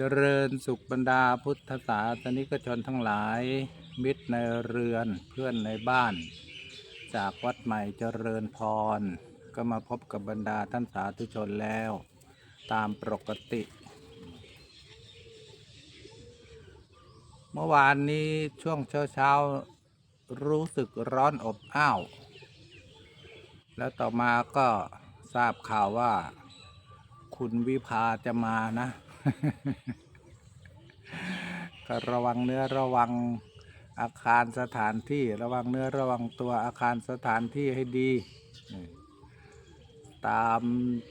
เจริญสุขบรรดาพุทธศาสนิกชนทั้งหลาย มิตรในเรือนเพื่อนในบ้าน จากวัดใหม่เจริญพร ก็มาพบกับบรรดาท่านสาธุชนแล้ว ตามปกติ เมื่อวานนี้ช่วงเช้าเช้าๆรู้สึกร้อนอบอ้าว แล้วต่อมาก็ทราบข่าวว่า คุณวิภาจะมานะ ก็ระวังเนื้อระวังอาคารสถานที่ระวังเนื้อระวังตัวอาคารสถานที่ให้ดี ตาม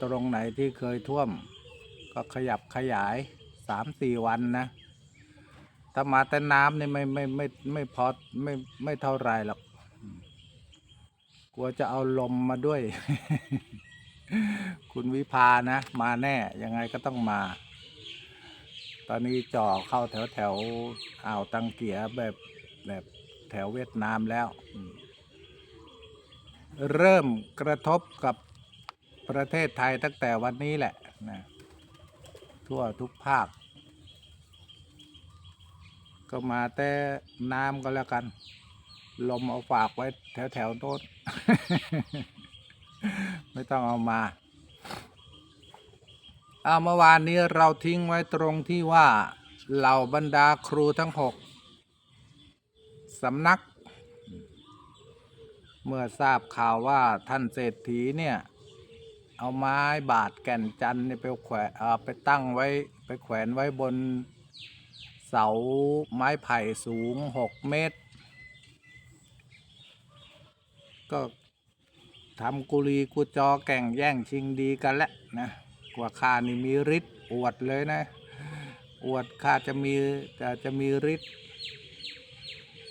ตรงไหนที่เคยท่วม ก็ขยับขยายสามสี่วันนะถ้ามาแต่น้ำนี่ไม่ไม่ไม่ไม่พอไม่ไม่เท่าไรหรอกกลัวจะเอาลมมาด้วย คุณวิพานะ มาแน่ยังไงก็ต้องมา ตอนนี้จ่อเข้าแถวแถวอ่าวตังเกียแบบแบบแถวเวียดนามแล้ว เริ่มกระทบกับประเทศไทยตั้งแต่วันนี้แหละนะทั่วทุกภาค ก็มาแต่น้ำก็แล้วกัน ลมเอาฝากไว้แถวแถวโน้นไม่ต้องเอามา เอาเมื่อวานนี้เราทิ้งไว้ตรงที่ว่าเหล่าบรรดาครูทั้งหกสำนัก เมื่อทราบข่าวว่าท่านเศรษฐีเนี่ย เอาไม้บาดแก่นจันทร์เนี่ยไปแขวนไปตั้งไว้ไปแขวนไว้บนเสาไม้ไผ่สูงหกเมตร ก็ทำกุลีกุจอแก่งแย่งชิงดีกันแล้วนะ ว่าข้านี่มีฤทธิ์อวดเลยนะ อวดข้าจะมีจะจะมีฤทธิ์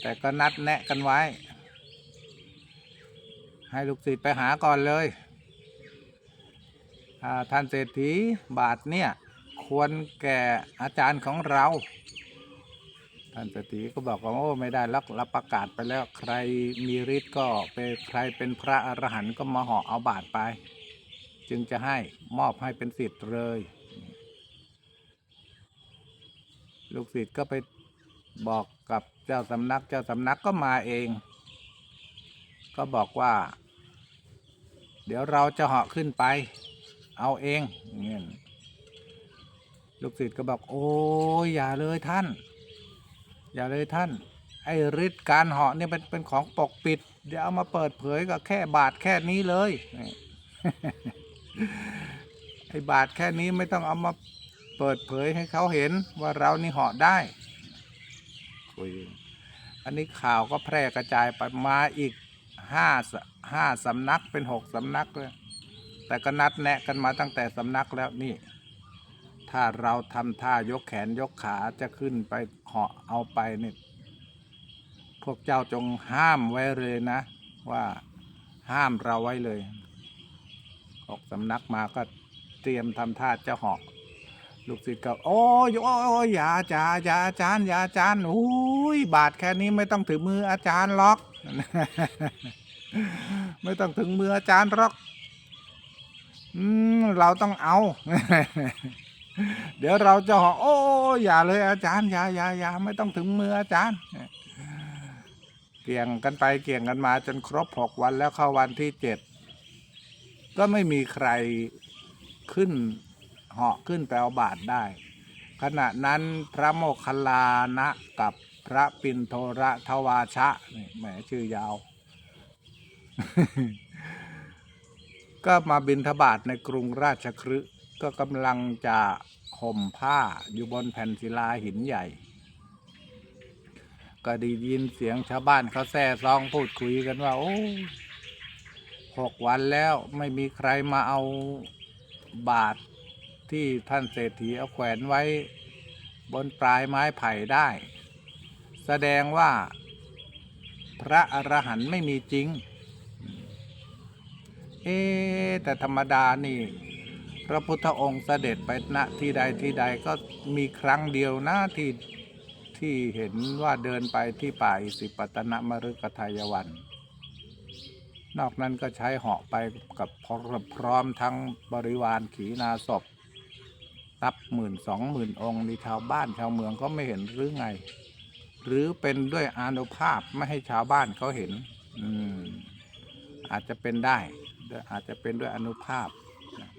แต่ก็นัดแนะกันไว้ ให้ลูกศิษย์ไปหาก่อนเลยท่านเศรษฐีบาทเนี่ยควรแก่อาจารย์ของเรา ท่านเศรษฐีก็บอกว่าโอ้ไม่ได้รับรับประกาศไปแล้วใครมีฤทธิ์ก็เป็นใครเป็นพระอรหันต์ก็มาหาะเอาบาทไป จึงจะให้มอบให้เป็นสิทธิ์เลย ลูกศิษย์ก็ไปบอกกับเจ้าสำนัก เจ้าสำนักก็มาเอง ก็บอกว่า เดี๋ยวเราจะเหาะขึ้นไป เอาเองเงี้ยลูกศิษย์ก็บอกโอ้ยอย่าเลยท่าน อย่าเลยท่าน ไอ้ฤทธิ์การเหาะเนี่ยเป็นเป็นของปกปิด เดี๋ยวเอามาเปิดเผยก็แค่บาทแค่นี้เลย ไอ้บาทแค่นี้ไม่ต้องเอามาเปิดเผยให้เขาเห็นว่าเรานี่เหาะได้คุยอันนี้ข่าวก็แพร่กระจายไปมาอีกห้าสห้าสำนักเป็นหกสำนักเลยแต่ก็นัดแนะกันมาตั้งแต่สำนักแล้วนี่ ถ้าเราทำท่ายกแขนยกขาจะขึ้นไปเหาะเอาไปนี่พวกเจ้าจงห้ามไว้เลยนะ ว่าห้ามเราไว้เลย ออกสำนักมาก็เตรียมทำท่าจะเหาะลูกศิษย์ก็โอ้ยโอ้ยอย่าจ่าอย่าอาจารย์อย่าอาจารย์อุ้ยบาทแค่นี้ไม่ต้องถึงมืออาจารย์หรอก ไม่ต้องถึงมืออาจารย์หรอก อืมเราต้องเอา เดี๋ยวเราจะหาะโอ้ยอย่าเลยอาจารย์อย่าอย่าอย่าไม่ต้องถึงมืออาจารย์เกี่ยงกันไปเกี่ยงกันมาจนครบหกวันแล้วเข้าวันที่เจ็ด ก็ไม่มีใครขึ้นเหาะขึ้นไปเอาบาทได้ ขณะนั้นพระโมคคัลลานะกับพระปินโทระทวาชะนี่แหมชื่อยาว ก็มาบินทบาทในกรุงราชคฤห์ก็กำลังจะห่มผ้าอยู่บนแผ่นศิลาหินใหญ่ ก็ได้ยินเสียงชาวบ้านเขาแซ่ซองพูดคุยกันว่า โอ้ หกวันแล้วไม่มีใครมาเอาบาทที่ท่านเศรษฐีเอาแขวนไว้บนปลายไม้ไผ่ได้ แสดงว่าพระอรหันต์ไม่มีจริง เอ๊แต่ธรรมดานี่ พระพุทธองค์เสด็จไปณที่ใดที่ใดก็มีครั้งเดียวนะที่ที่เห็นว่าเดินไปที่ป่าอิสิปตนมฤคทายวัน นอกนั้นก็ใช้เหาะไปกับพร้อมทั้งบริวารขีนาศพนับหมื่นสองหมื่นองค์นี่ชาวบ้านชาวเมืองก็ไม่เห็นหรือไง หรือเป็นด้วยอานุภาพไม่ให้ชาวบ้านเขาเห็น อืมอาจจะเป็นได้ อาจจะเป็นด้วยอนุภาพ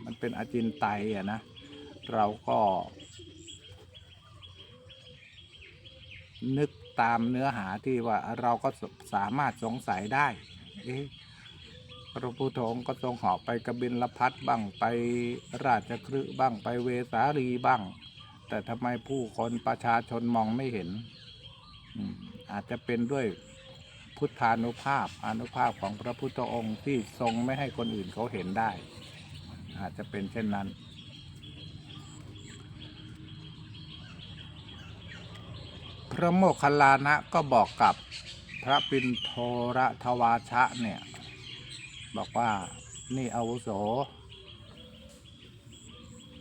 มันเป็นอาจินไตอะนะ เราก็ นึกตามเนื้อหาที่ว่าเราก็สามารถสงสัยได้ เอ๊ะ พระพุทธองค์ก็ทรงหาะไปกบินลพัทบ้างไปราชคฤห์บ้างไปเวสาลีบ้าง แต่ทำไมผู้คนประชาชนมองไม่เห็น อาจจะเป็นด้วยพุทธานุภาพอนุภาพของพระพุทธองค์ที่ทรงไม่ให้คนอื่นเขาเห็นได้ อาจจะเป็นเช่นนั้น พระโมคคัลลานะก็บอกกับพระปินโทรทวาชะเนี่ย บอกว่านี่อาวุโส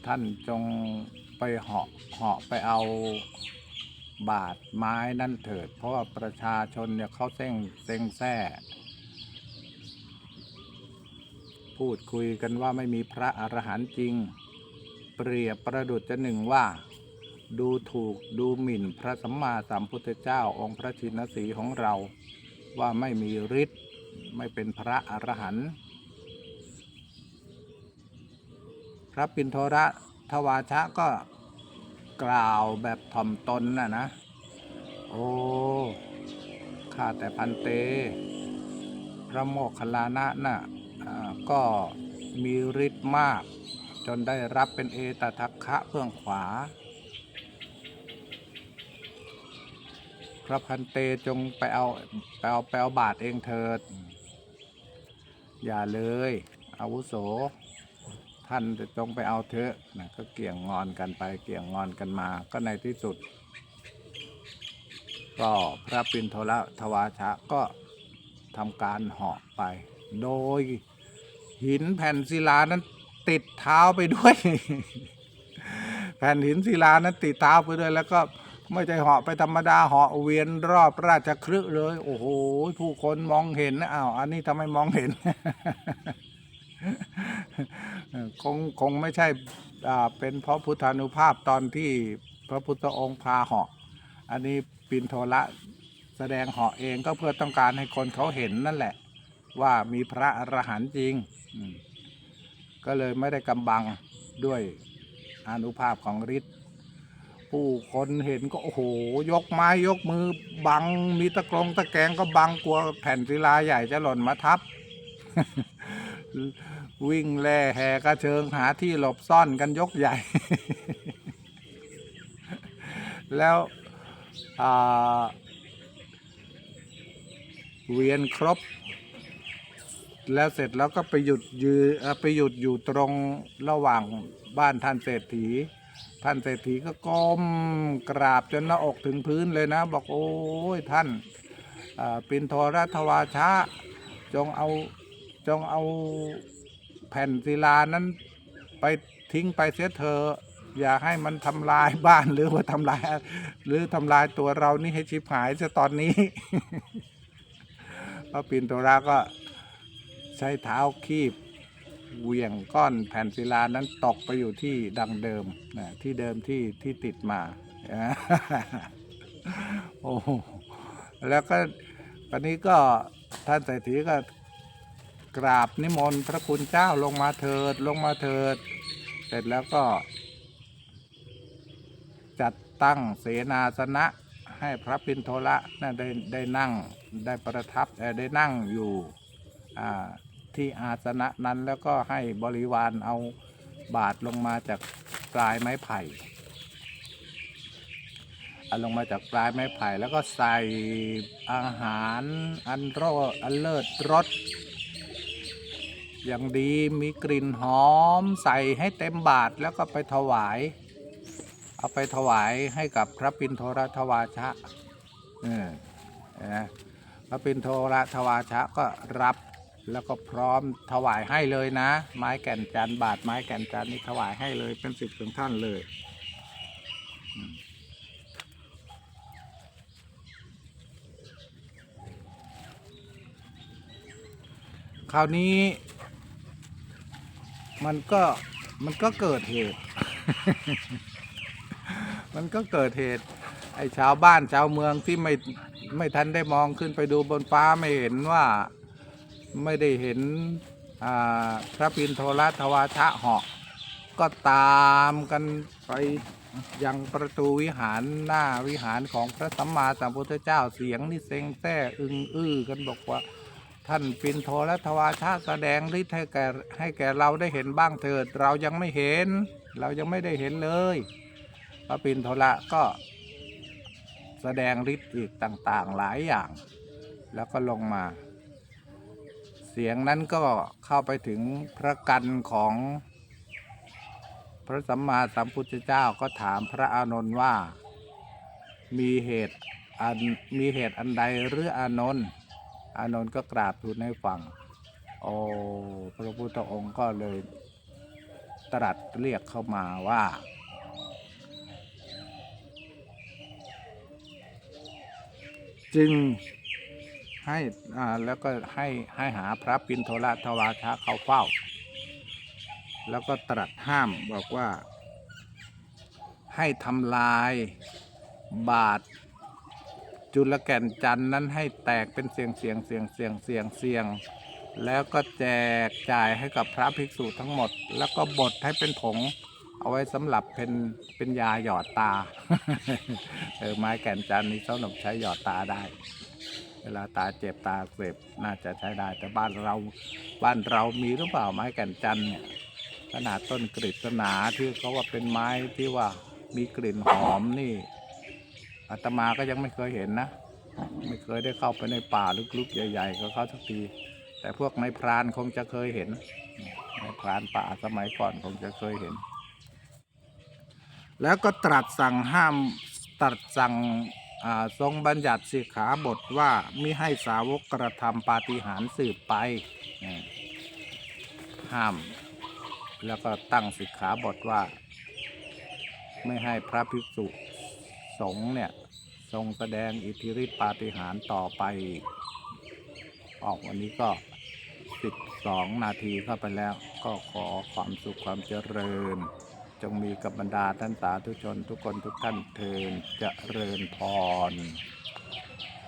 ท่านจงไปเหาะเหาะไปเอาบาดไม้นั่นเถิด เพราะว่าประชาชนเนี่ยเขาเส้งเซ็งแซ่พูดคุยกันว่าไม่มีพระอรหันต์จริง เปรียบประดุจจะหนึ่งว่า ดูถูกดูหมิ่นพระสัมมาสัมพุทธเจ้าองค์พระชินสีของเราว่าไม่มีฤทธิ์ ไม่เป็นพระอรหันต์พระปินโทระทวาชะก็กล่าวแบบถ่อมตนน่ะนะ โอ้ข้าแต่พันเต พระโมคคัลลานะน่ะอ่าก็มีฤทธิ์มาก จนได้รับเป็นเอตทัคคะเพื่องขวา พระพันเตจงไปเอาไปเอาไปเอาบาทเองเถิด อย่าเลยอาวุโส ท่านจะจงไปเอาเถอะนะก็เกี่ยงงอนกันไปเกี่ยงงอนกันมา ก็ในที่สุด ก็พระปินโทละทวาชะก็ทำการเหาะไป โดยหินแผ่นศิลานั้นติดเท้าไปด้วย แผ่นหินศิลานั้นติดเท้าไปด้วยแล้วก็ ไม่ใช่เหาะไปธรรมดาเหาะเวียนรอบราชคฤห์เลย โอ้โห ผู้คนมองเห็นนะอ้าวอันนี้ทำไมมองเห็น คงคงไม่ใช่เป็นเพราะพุทธานุภาพตอนที่พระพุทธองค์พาเหาะ อันนี้ปินโทละแสดงเหาะเองก็เพื่อต้องการให้คนเขาเห็นนั่นแหละ ว่ามีพระอรหันต์จริง ก็เลยไม่ได้กำบังด้วยอนุภาพของฤทธิ์ ผู้คนเห็นก็โอ้โห ยกไม้ยกมือบังมีตะกรงตะแกงก็บังกลัวแผ่นศิลาใหญ่จะหล่นมาทับ วิ่งแล่แห่กระเชิงหาที่หลบซ่อนกันยกใหญ่ แล้วเวียนครบ แล้วเสร็จแล้วก็ไปหยุดยืนเอ่อไปหยุดอยู่ตรงระหว่างบ้านท่านเศรษฐี ท่านเศรษฐีก็ก้มกราบจนหน้าอกถึงพื้นเลยนะ บอกโอ้ยท่านปินทรัทวาชะจงเอาจงเอาแผ่นศิลานั้นไปทิ้งไปเสียเถอะอย่าให้มันทำลายบ้านหรือว่าทำลาย หรือทำลายตัวเรานี่ให้ชิบหายซะตอนนี้พระปินโตราก็ใช้เท้าคีบ เหวี่ยงก้อนแผ่นศิลานั้นตกไปอยู่ที่ดังเดิมนะที่เดิมที่ที่ติดมาโอ้แล้วก็ตอนนี้ก็ท่านเศรษฐีก็กราบนิมนต์พระคุณเจ้าลงมาเถิดลงมาเถิด เสร็จแล้วก็ จัดตั้งเสนาสนะให้พระปินโทละนะได้ได้นั่งได้ประทับได้นั่งอยู่อ่า ที่อาสนะนั้นแล้วก็ให้บริวารเอาบาทลงมาจากปลายไม้ไผ่เอาลงมาจากปลายไม้ไผ่แล้วก็ใส่อาหารอันโรอันเลิศรสอย่างดีมีกลิ่นหอมใส่ให้เต็มบาทแล้วก็ไปถวาย เอาไปถวายให้กับพระปินโทรทวาชะเออนะพระปินโทรทวาชะก็รับ แล้วก็พร้อมถวายให้เลยนะ ไม้แก่นจันบาทไม้แก่นจันนี่ถวายให้เลยเป็นสิทธิ์ของท่านเลย คราวนี้ มันก็มันก็เกิดเหตุ มันก็เกิดเหตุ ไอ้ชาวบ้านชาวเมืองที่ไม่ไม่ทันได้มองขึ้นไปดูบนฟ้าไม่เห็นว่า ไม่ได้เห็นพระปินโทรทวาชะเหาะก็ตามกันไปยังประตูวิหารหน้าวิหารของพระสัมมาสัมพุทธเจ้าเสียงนี่เซ็งแซ่อึงอื้อกันบอกว่า ท่านปินโทและทวาชาแสดงฤทธิ์ให้แก่ให้แก่เราได้เห็นบ้างเถิด เรายังไม่เห็น เรายังไม่ได้เห็นเลย พระปินโทละก็แสดงฤทธิ์อีกต่างๆหลายอย่าง แล้วก็ลงมา สียงนั้นก็เข้าไปถึงพระกันของ พระสัมมาสัมพุทธเจ้าก็ถามพระอานนท์ว่า มีเหตุอันมีเหตุอันใดหรืออานนท์อานนท์ก็กราบทูลให้ฟังโอ้พระพุทธองค์ก็เลยตรัสเรียกเข้ามาว่า จึง ให้อ่าแล้วก็ให้ให้หาพระปินโทระทวาชะเขาเฝ้า แล้วก็ตรัสห้ามบอกว่า ให้ทำลายบาทจุลแก่นจันนั้นให้แตกเป็นเสียงเสียงเสียงเสียงเสียงเสียง แล้วก็แจกจ่ายให้กับพระภิกษุทั้งหมด แล้วก็บดให้เป็นผง เอาไว้สำหรับเป็นเป็นยาหยอดตา เออไม้แก่นจันนี่สำหรับใช้หยอดตาได้ วลาตาเจ็บตาอักเสบน่าจะใช้ได้ แต่บ้านเราบ้านเรามีหรือเปล่าไม้แก่นจันเนี่ยขนาดต้นกฤษณาที่เขาว่าเป็นไม้ที่ว่ามีกลิ่นหอมนี่อาตมาก็ยังไม่เคยเห็นนะ ไม่เคยได้เข้าไปในป่าลึกๆ ใหญ่ๆกับเขาสักที แต่พวกในพรานคงจะเคยเห็นในพรานป่าสมัยก่อนคงจะเคยเห็น แล้วก็ตรัสสั่งห้ามตรัสสั่ง ทรงบัญญัติสิกขาบทว่ามิให้สาวกกระทำปาฏิหาริย์สืบไป ห้าม แล้วก็ตั้งสิกขาบทว่า ไม่ให้พระภิกษุสงฆ์เนี่ยทรงแสดงอิทธิฤทธิปาฏิหาริย์ต่อไป อออกวันนี้ก็12นาทีเข้าไปแล้ว ก็ขอความสุขความเจริญ จงมีกับบรรดาท่านสาธุชนทุกคนทุกท่านเทินจเจริญพร